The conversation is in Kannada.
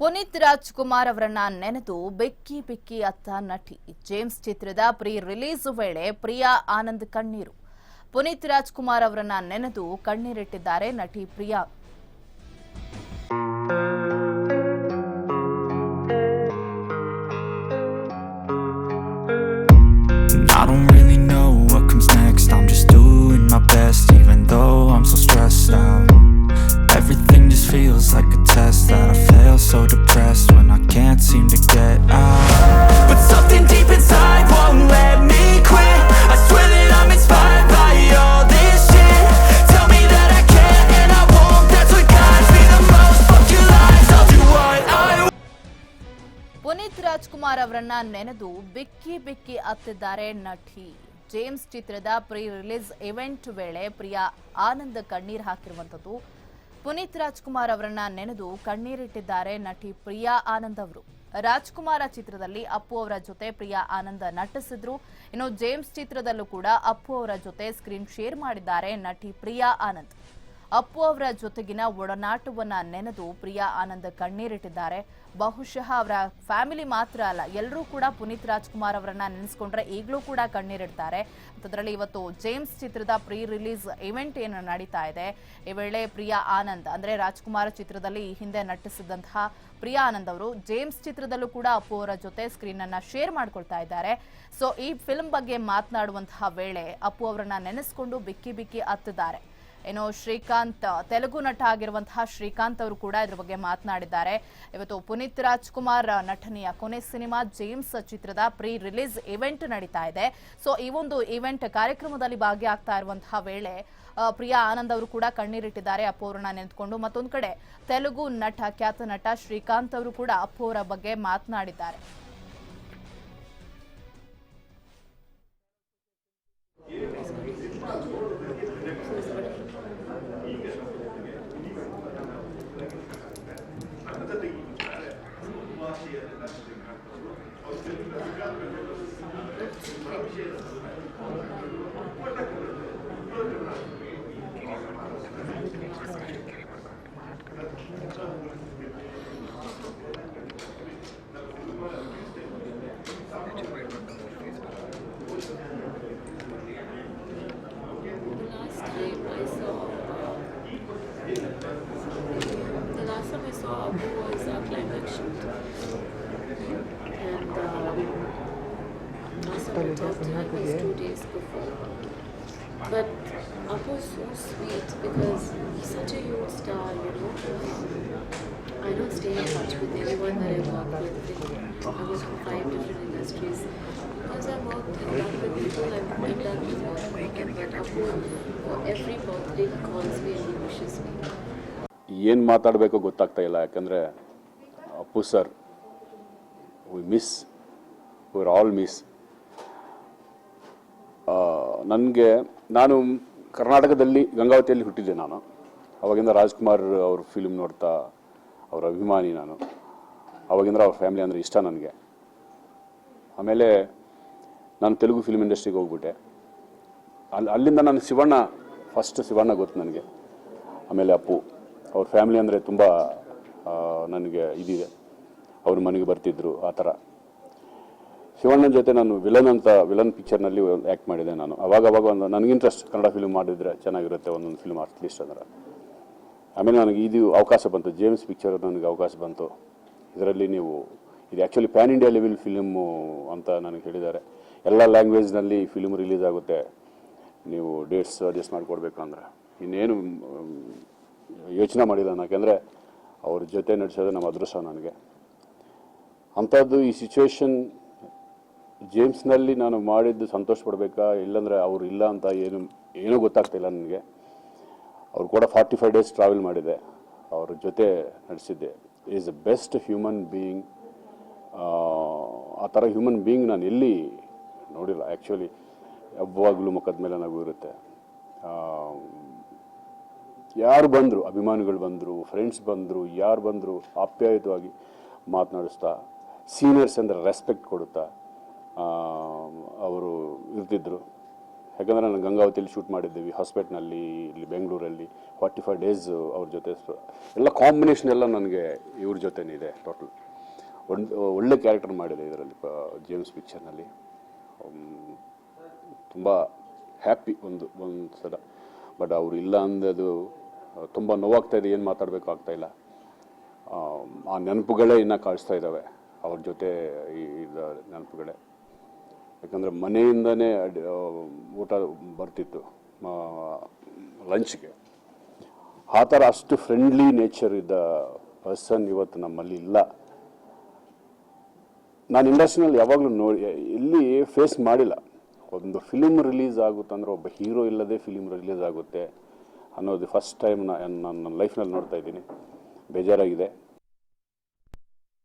ಪುನೀತ್ ರಾಜ್ಕುಮಾರ್ ಅವರನ್ನ ನೆನೆದು ಬೆಕ್ಕಿ ಬೆಕ್ಕಿ ಅತ್ತ ನಟಿ ಜೇಮ್ಸ್ ಚಿತ್ರದ ಪ್ರೀ ರಿಲೀಸ್ ವೇಳೆ ಪ್ರಿಯಾ ಆನಂದ್ ಕಣ್ಣೀರು. ಪುನೀತ್ ರಾಜ್ಕುಮಾರ್ ಅವರನ್ನ ನೆನೆದು ಕಣ್ಣೀರಿಟ್ಟಿದ್ದಾರೆ ನಟಿ ಪ್ರಿಯಾ. ರಾಜ್ಕುಮಾರ್ ಅವರನ್ನ ನೆನೆದು ಬಿಕ್ಕಿ ಬಿಕ್ಕಿ ಅತ್ತಿದ್ದಾರೆ ನಟಿ. ಜೇಮ್ಸ್ ಚಿತ್ರದ ಪ್ರೀ ರಿಲೀಸ್ ಇವೆಂಟ್ ವೇಳೆ ಪ್ರಿಯಾ ಆನಂದ್ ಕಣ್ಣೀರ್ ಹಾಕಿರುವಂತದ್ದು ಪುನೀತ್ ರಾಜ್ಕುಮಾರ್ ಅವರನ್ನ ನೆನೆದು ಕಣ್ಣೀರಿಟ್ಟಿದ್ದಾರೆ ನಟಿ ಪ್ರಿಯಾ ಆನಂದ್ ಅವರು. ರಾಜ್ಕುಮಾರ ಚಿತ್ರದಲ್ಲಿ ಅಪ್ಪು ಅವರ ಜೊತೆ ಪ್ರಿಯಾ ಆನಂದ್ ನಟಿಸಿದ್ರು. ಇನ್ನು ಜೇಮ್ಸ್ ಚಿತ್ರದಲ್ಲೂ ಕೂಡ ಅಪ್ಪು ಅವರ ಜೊತೆ ಸ್ಕ್ರೀನ್ ಶೇರ್ ಮಾಡಿದ್ದಾರೆ ನಟಿ ಪ್ರಿಯಾ ಆನಂದ್. ಅಪ್ಪು ಅವರ ಜೊತೆಗಿನ ಒಡನಾಟವನ್ನ ನೆನೆದು ಪ್ರಿಯಾ ಆನಂದ್ ಕಣ್ಣೀರಿಟ್ಟಿದ್ದಾರೆ. ಬಹುಶಃ ಅವರ ಫ್ಯಾಮಿಲಿ ಮಾತ್ರ ಅಲ್ಲ ಎಲ್ಲರೂ ಕೂಡ ಪುನೀತ್ ರಾಜ್ಕುಮಾರ್ ಅವರನ್ನ ನೆನೆಸ್ಕೊಂಡ್ರೆ ಈಗಲೂ ಕೂಡ ಕಣ್ಣೀರಿಡ್ತಾರೆ. ಅದರಲ್ಲಿ ಇವತ್ತು ಜೇಮ್ಸ್ ಚಿತ್ರದ ಪ್ರೀ ರಿಲೀಸ್ ಇವೆಂಟ್ ಏನು ನಡೀತಾ ಇದೆ. ಈ ವೇಳೆ ಪ್ರಿಯಾ ಆನಂದ್, ಅಂದ್ರೆ ರಾಜ್ಕುಮಾರ್ ಚಿತ್ರದಲ್ಲಿ ಈ ಹಿಂದೆ ನಟಿಸಿದಂತಹ ಪ್ರಿಯಾ ಆನಂದ್ ಅವರು ಜೇಮ್ಸ್ ಚಿತ್ರದಲ್ಲೂ ಕೂಡ ಅಪ್ಪು ಅವರ ಜೊತೆ ಸ್ಕ್ರೀನ್ ಅನ್ನ ಶೇರ್ ಮಾಡ್ಕೊಳ್ತಾ ಇದ್ದಾರೆ. ಸೊ ಈ ಫಿಲ್ಮ್ ಬಗ್ಗೆ ಮಾತನಾಡುವಂತಹ ವೇಳೆ ಅಪ್ಪು ಅವರನ್ನ ನೆನೆಸ್ಕೊಂಡು ಬಿಕ್ಕಿ ಬಿಕ್ಕಿ ಹತ್ತಿದ್ದಾರೆ. ಏನು ಶ್ರೀಕಾಂತ್, ತೆಲುಗು ನಟ ಆಗಿರುವಂತಹ ಶ್ರೀಕಾಂತ್ ಅವರು ಕೂಡ ಇದ್ರ ಬಗ್ಗೆ ಮಾತನಾಡಿದ್ದಾರೆ. ಇವತ್ತು ಪುನೀತ್ ರಾಜ್ಕುಮಾರ್, ನಟನೆಯ ಕೊನೆ ಸಿನಿಮಾ ಜೇಮ್ಸ್ ಚಿತ್ರದ ಪ್ರೀ ರಿಲೀಸ್ ಇವೆಂಟ್ ನಡೀತಾ ಇದೆ. ಸೊ, ಈ ಒಂದು ಇವೆಂಟ್ ಕಾರ್ಯಕ್ರಮದಲ್ಲಿ ಭಾಗಿಯಾಗ್ತಾ ಇರುವಂತಹ ವೇಳೆ ಪ್ರಿಯಾ ಆನಂದ್ ಅವರು ಕೂಡ ಕಣ್ಣೀರಿಟ್ಟಿದ್ದಾರೆ ಅಪೂರ್ಣ ನೆನೆದುಕೊಂಡು ಮತ್ತೊಂದು ಕಡೆ ತೆಲುಗು ನಟ, ಖ್ಯಾತ ನಟ ಶ್ರೀಕಾಂತ್ ಅವರು ಕೂಡ ಅಪ್ಪು ಬಗ್ಗೆ ಮಾತನಾಡಿದ್ದಾರೆ. The last time I saw Abu was uh, a climax shoot. last time I talked to him was two days before. But Abu is so sweet because he's such a huge star, you know. I don't stay in touch with anyone that I work with. I work in five different industries. Because I worked and done with people, I've, I've done with work. But Abu, for every birthday, he calls me and he wishes me. ಏನು ಮಾತಾಡಬೇಕು ಗೊತ್ತಾಗ್ತಾ ಇಲ್ಲ ಯಾಕಂದರೆ Appu sir we miss we're all miss ನನಗೆ, ನಾನು ಕರ್ನಾಟಕದಲ್ಲಿ ಗಂಗಾವತಿಯಲ್ಲಿ ಹುಟ್ಟಿದ್ದೆ ನಾನು. ಅವಾಗಿಂದ ರಾಜ್ಕುಮಾರ್ ಅವ್ರ ಫಿಲ್ಮ್ ನೋಡ್ತಾ, ಅವರ ಅಭಿಮಾನಿ ನಾನು. ಅವಾಗಿಂದ ಅವ್ರ ಫ್ಯಾಮಿಲಿ ಅಂದರೆ ಇಷ್ಟ ನನಗೆ. ಆಮೇಲೆ ನಾನು ತೆಲುಗು ಫಿಲ್ಮ್ ಇಂಡಸ್ಟ್ರಿಗೆ ಹೋಗ್ಬಿಟ್ಟೆ. ಅಲ್ಲಿ ಅಲ್ಲಿಂದ ನಾನು ಶಿವಣ್ಣ ಫಸ್ಟ್ ಶಿವಣ್ಣ ಗೊತ್ತು ನನಗೆ. ಆಮೇಲೆ ಅಪ್ಪು. ಅವ್ರ ಫ್ಯಾಮಿಲಿ ಅಂದರೆ ತುಂಬ ನನಗೆ ಇದಿದೆ. ಅವ್ರ ಮನೆಗೆ ಬರ್ತಿದ್ರು, ಆ ಥರ. ಶಿವಣ್ಣನ ಜೊತೆ ನಾನು ವಿಲನ್ ಅಂತ ವಿಲನ್ ಪಿಕ್ಚರ್ನಲ್ಲಿ ಆ್ಯಕ್ಟ್ ಮಾಡಿದೆ ನಾನು. ಅವಾಗ ಅವಾಗ ಒಂದು, ನನಗೆ ಇಂಟ್ರೆಸ್ಟ್ ಕನ್ನಡ ಫಿಲ್ಮ್ ಮಾಡಿದರೆ ಚೆನ್ನಾಗಿರುತ್ತೆ ಒಂದೊಂದು ಫಿಲ್ಮ್ ಅಟ್ಲೀಸ್ಟ್ ಅಂದ್ರೆ. ಆಮೇಲೆ ನನಗೆ ಇದು ಅವಕಾಶ ಬಂತು ಜೇಮ್ಸ್ ಪಿಕ್ಚರ್ ನನಗೆ ಅವಕಾಶ ಬಂತು. ಇದರಲ್ಲಿ ನೀವು, ಇದು actually pan India level film ಅಂತ ನನಗೆ ಹೇಳಿದ್ದಾರೆ. ಎಲ್ಲ ಲ್ಯಾಂಗ್ವೇಜ್ನಲ್ಲಿ ಫಿಲ್ಮ್ ರಿಲೀಸ್ ಆಗುತ್ತೆ. ನೀವು ಡೇಟ್ಸ್ ಅಡ್ಜಸ್ಟ್ ಮಾಡಿಕೊಡ್ಬೇಕು ಅಂದರೆ. ಇನ್ನೇನು ಯೋಚನೆ ಮಾಡಿಲ್ಲ ನಾನು. ಯಾಕೆಂದರೆ ಅವ್ರ ಜೊತೆ ನಡೆಸೋದು ನಮ್ಮ ಅದೃಷ್ಟ ನನಗೆ. ಅಂಥದ್ದು ಈ ಸಿಚುವೇಶನ್ ಜೇಮ್ಸ್ನಲ್ಲಿ ನಾನು ಮಾಡಿದ್ದು ಸಂತೋಷ ಪಡಬೇಕಾ? ಇಲ್ಲಾಂದರೆ ಅವರು ಇಲ್ಲ ಅಂತ ಏನು, ಏನೂ ಗೊತ್ತಾಗ್ತಿಲ್ಲ ನನಗೆ. ಅವ್ರು ಕೂಡ ಫಾರ್ಟಿ ಫೈವ್ ಡೇಸ್ ಟ್ರಾವೆಲ್ ಮಾಡಿದೆ. ಅವ್ರ ಜೊತೆ ನಡೆಸಿದ್ದೆ. Is a best human being ಆ ಥರ ಹ್ಯೂಮನ್ ಬೀಯಿಂಗ್ ನಾನು ಎಲ್ಲಿ ನೋಡಿಲ್ಲ. ಆ್ಯಕ್ಚುಲಿ ಯಾವಾಗಲೂ ಮುಖದ ಮೇಲೆ ನಗು ಇರುತ್ತೆ. ಯಾರು ಬಂದರು, ಅಭಿಮಾನಿಗಳು ಬಂದರು ಫ್ರೆಂಡ್ಸ್ ಬಂದರು, ಯಾರು ಬಂದರು, ಆಪ್ಯಾಯತವಾಗಿ ಮಾತನಾಡಿಸ್ತಾ ಸೀನಿಯರ್ಸ್ ಅಂದರೆ ರೆಸ್ಪೆಕ್ಟ್ ಕೊಡುತ್ತಾ ಅವರು ಇರ್ತಿದ್ರು. ಯಾಕಂದರೆ ನಾನು ಗಂಗಾವತಿಯಲ್ಲಿ ಶೂಟ್ ಮಾಡಿದ್ದೀವಿ ಹಾಸ್ಪೆಟ್ನಲ್ಲಿ ಇಲ್ಲಿ ಬೆಂಗಳೂರಲ್ಲಿ ಫಾರ್ಟಿ ಫೈವ್ ಡೇಸ್ ಅವ್ರ ಜೊತೆ ಎಲ್ಲ ಕಾಂಬಿನೇಷನ್ ಎಲ್ಲ ನನಗೆ ಇವ್ರ ಜೊತೆನೇ ಇದೆ ಟೋಟಲ್ ಒಂದು ಒಳ್ಳೆ ಕ್ಯಾರೆಕ್ಟರ್ ಮಾಡಿದೆ ಇದರಲ್ಲಿ ಜೇಮ್ಸ್ ಪಿಕ್ಚರ್ನಲ್ಲಿ ತುಂಬ ಹ್ಯಾಪಿ ಒಂದು ಒಂದು ಸಲ ಬಟ್ ಅವರು ಇಲ್ಲ ಅಂದದು ತುಂಬ ನೋವಾಗ್ತಾಯಿದೆ ಏನು ಮಾತಾಡಬೇಕು ಆಗ್ತಾಯಿಲ್ಲ ಆ, ನೆನಪುಗಳೇ ಇನ್ನೂ ಕಾಣಿಸ್ತಾ ಇದ್ದಾವೆ ಅವ್ರ ಜೊತೆ ಈ ನೆನಪುಗಳೇ. ಯಾಕಂದರೆ ಮನೆಯಿಂದನೇ ಅಡ್ಡಿ ಊಟ ಬರ್ತಿತ್ತು ಲಂಚ್ಗೆ ಆ ಥರ ಅಷ್ಟು ಫ್ರೆಂಡ್ಲಿ ನೇಚರ್ ಇದ್ದ ಪರ್ಸನ್ ಇವತ್ತು ನಮ್ಮಲ್ಲಿ ಇಲ್ಲ. ನಾನು ಇಂಡಸ್ಟ್ರಿನಲ್ಲಿ ಯಾವಾಗಲೂ ನೋಡಿ, ಇಲ್ಲಿ ಫೇಸ್ ಮಾಡಿಲ್ಲ. ಒಂದು ಫಿಲಿಮ್ ರಿಲೀಸ್ ಆಗುತ್ತಂದ್ರೆ ಒಬ್ಬ ಹೀರೋ ಇಲ್ಲದೆ ಫಿಲಿಮ್ ರಿಲೀಸ್ ಆಗುತ್ತೆ ಅನ್ನೋದು ಫಸ್ಟ್ ಟೈಮ್ ನಾನು ನನ್ನ ಲೈಫ್ನಲ್ಲಿ ನೋಡ್ತಾ ಇದ್ದೀನಿ. ಬೇಜಾರಾಗಿದೆ.